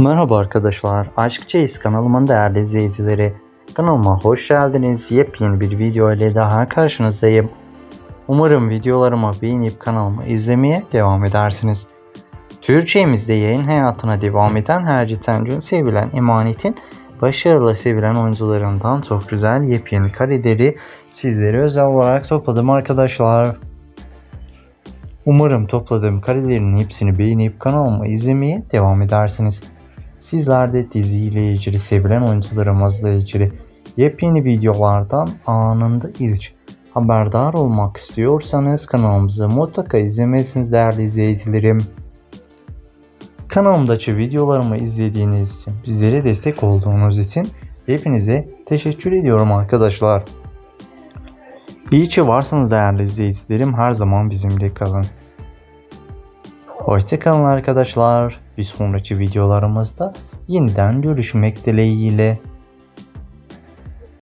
Merhaba arkadaşlar, Aşk Çeyiz kanalımın değerli izleyicileri. Kanalıma hoş geldiniz. Yepyeni bir video ile daha karşınızdayım. Umarım videolarımı beğenip kanalımı izlemeye devam edersiniz. Türkçemizde yayın hayatına devam eden Herci Tencun sevilen Emanet'in başarılı sevilen oyuncularından çok güzel yepyeni kareleri sizlere özel olarak topladım arkadaşlar. Umarım topladığım karelerin hepsini beğenip kanalımı izlemeye devam edersiniz. Sizler de diziyle ilgili sevilen oyuncularımızla ilgili yepyeni videolardan anında ilk haberdar olmak istiyorsanız kanalımızı mutlaka izlemelisiniz değerli izleyicilerim. Kanalımdaki videolarımı izlediğiniz için, bizlere destek olduğunuz için hepinize teşekkür ediyorum arkadaşlar. İyi ki varsınız değerli izleyicilerim. Her zaman bizimle kalın. Hoşçakalın arkadaşlar. Bir sonraki videolarımızda yeniden görüşmek dileğiyle.